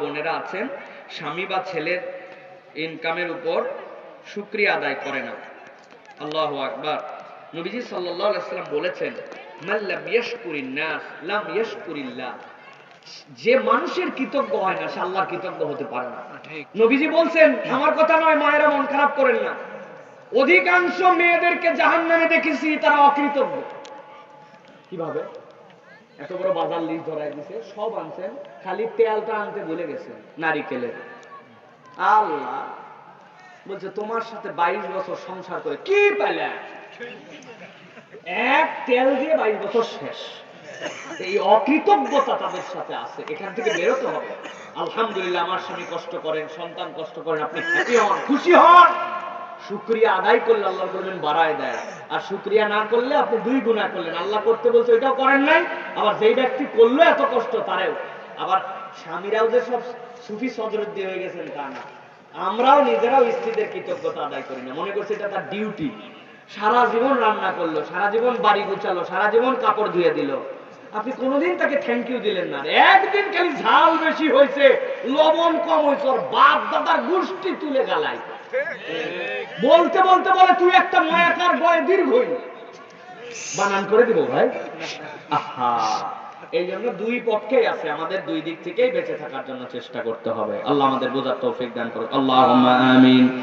বোনেরা আছেন স্বামী বা ছেলের ইনকামের উপর শুক্রিয়া আদায় করে না। আল্লাহ আকবার। নবীজি সাল্লাল্লাহু আলাইহি বলেছেন নাস লাম যে মানুষের কৃতজ্ঞ হয় না সে আল্লাহর কৃতজ্ঞ হতে পারে না। নবীজি বলছেন আমার কথা নয় মায়েরা মন খারাপ করেন না। অধিকাংশ মেয়েদেরকে জাহান্নামে দেখেছি তারা অকৃতজ্ঞ। কীভাবে? এত বড় বাজার লিস্ট ধরাই দিছে, সব আনছেন খালি তেলটা আনতে ভুলে গেছেন নারিকেলের। আল্লাহ, বলছে, তোমার সাথে বাইশ বছর সংসার করে কি পেলে এক তেল দিয়ে বাইশ বছর শেষ। এই অকৃতজ্ঞতা তাদের সাথে আছে, এখান থেকে বেরোতে হবে। আলহামদুলিল্লাহ, আমার স্বামী কষ্ট করেন, সন্তান কষ্ট করেন, আপনি হ্যাপি হন, খুশি হন। শুক্রিয়া আদায় করলে আল্লাহ করবেন বাড়ায় দেয়। আর শুক্রিয়া না করলে আপনি দুই গুণা করলেন। আল্লাহ করতে বলছে ওইটাও করেন নাই? আবার যেই ব্যক্তি করল, এত কষ্ট তারেও। আবার স্বামীরাও যে সব সুফি সদরুদ্দি হয়ে গেছেন তা না। আমরাও নিজেরাও স্ত্রীদের কৃতজ্ঞতা আদায় করি না। মনে করছি এটা তার ডিউটি। সারা জীবন রান্না করল, সারা জীবন বাড়ি গুছালো, সারা জীবন কাপড় ধুয়ে দিল। আপনি কোনোদিন তাকে থ্যাংক ইউ দিলেন না। একদিন খালি ঝাল বেশি হয়েছে, লবণ কম হয়েছে বাপ দাদার গোষ্ঠী তুলে গালাই বলতে বলতে বলে, তুই একটা মায়াকার বয় দীর্ঘই। বানান করে দিব ভাই। আহা। এই জন্য দুই পক্ষেই আছে। আমাদের দুই দিক থেকেই বেঁচে থাকার জন্য চেষ্টা করতে হবে। আল্লাহ আমাদের বোঝার তৌফিক দান করুক। আল্লাহ আমিন।